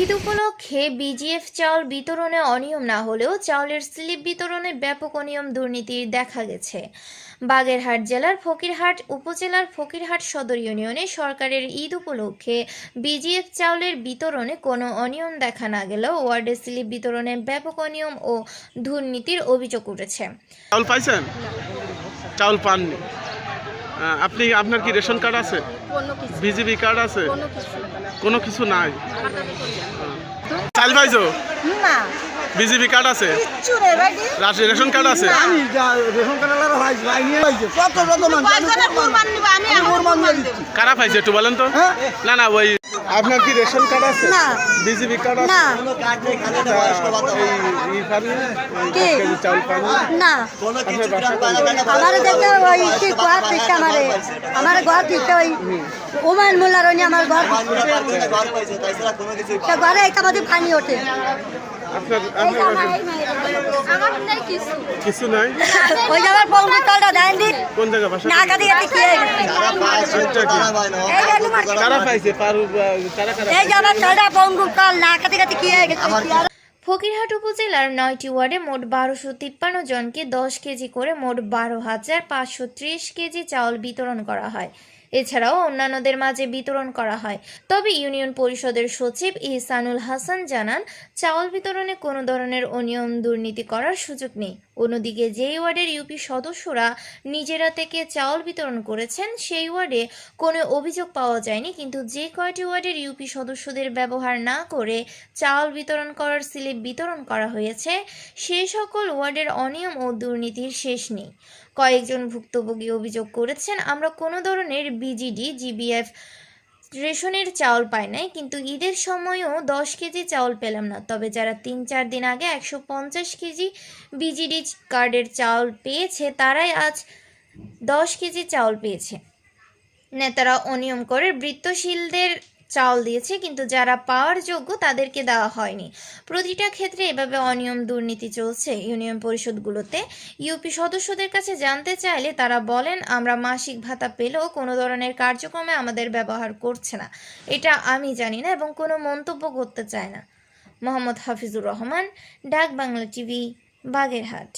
ঈদ উপলক্ষে বিজিএফ চাউল বিতরণে অনিয়ম না হলেও চাউলের স্লিপ বিতরণে ব্যাপক অনিয়ম দুর্নীতির দেখা গেছে। বাগেরহাট জেলার ফকিরহাট উপজেলার ফকিরহাট সদর ইউনিয়নে সরকারের ঈদ উপলক্ষে বিজিএফ চাউলের বিতরণে কোনো অনিয়ম দেখা না গেলেও ওয়ার্ডে স্লিপ বিতরণে ব্যাপক অনিয়ম ও দুর্নীতির অভিযোগ উঠেছে। চাউল পাইছেন? চাউল পাননি। আপনি আপনার কি রেশন কার্ড আছে? কোনো কিছু। বিজিবি কার্ড আছে? কোনো কিছু নাই? চাল পাইছো না। বিজিবি কার্ড আছে? রেশন কার্ড আছে? কারা পাইছে একটু বলেন তো। হ্যাঁ? না না ওই আপনার কি রেশন কার্ড আছে? না। বিজিবি কার্ড আছে? না। এই- এই কি? চাউল পানি না? আমার দেখতে ওই কি গোয়া দিচ্ছে আমারে? আমার ঘর দিচ্ছে ওই ওমান মোল্লার ওই আমার ঘর। তা ঘরে একটা মধ্যে পানি ওঠে। আপনার আপনার আমার নেই কিছু কিছু নাই? ওই আমার পঙ্গু তলটা দেন দি। কোন জায়গা? ভাষা না কাদি কি? এই কারা পাইছে? পারু কারা কারা এই যে আমার তলটা পঙ্গু কাল না কাদি কাদি কি হয়ে গেছে ফকিরহাট উপজেলার নয়টি ওয়ার্ডে মোট বারোশো তিপ্পান্ন জনকে দশ কেজি করে মোট বারো হাজার পাঁচশো ত্রিশ কেজি চাউল বিতরণ করা হয়। এছাড়াও অন্যান্যদের মাঝে বিতরণ করা হয়। তবে ইউনিয়ন পরিষদের সচিব ইহসানুল হাসান জানান, চাউল বিতরণে কোনো ধরনের অনিয়ম দুর্নীতি করার সুযোগ নেই। অন্যদিকে যেই ওয়ার্ডের ইউপি সদস্যরা নিজেরা থেকে চাউল বিতরণ করেছেন, সেই ওয়ার্ডে কোনো অভিযোগ পাওয়া যায়নি, কিন্তু যে কয়টি ওয়ার্ডের ইউপি সদস্যদের ব্যবহার না করে চাউল বিতরণ করার স্লিপ বিতরণ করা হয়েছে সেই সকল ওয়ার্ডের অনিয়ম ও দুর্নীতির শেষ নেই। কয়েকজন ভুক্তভোগী অভিযোগ করেছেন, আমরা কোনো ধরনের বিজিডি জিবিএফ রেশনের চাউল পাই নাই, কিন্তু ঈদের সময়ও দশ কেজি চাউল পেলাম না। তবে যারা তিন চার দিন আগে একশো পঞ্চাশ কেজি বিজিডি কার্ডের চাউল পেয়েছে, তারাই আজ দশ কেজি চাউল পেয়েছে। নেতারা অনিয়ম করে বৃত্তশীলদের চাউল দিয়েছে, কিন্তু যারা পাওয়ার যোগ্য তাদেরকে দেওয়া হয়নি। প্রতিটা ক্ষেত্রে এভাবে অনিয়ম দুর্নীতি চলছে ইউনিয়ন পরিষদগুলোতে। ইউপি সদস্যদের কাছে জানতে চাইলে তারা বলেন, আমরা মাসিক ভাতা পেলেও কোনো ধরনের কার্যক্রমে আমাদের ব্যবহার করছে না। এটা আমি জানি না এবং কোনো মন্তব্য করতে চায় না। মোহাম্মদ হাফিজুর রহমান ডাক বাংলা টিভি, বাগেরহাট।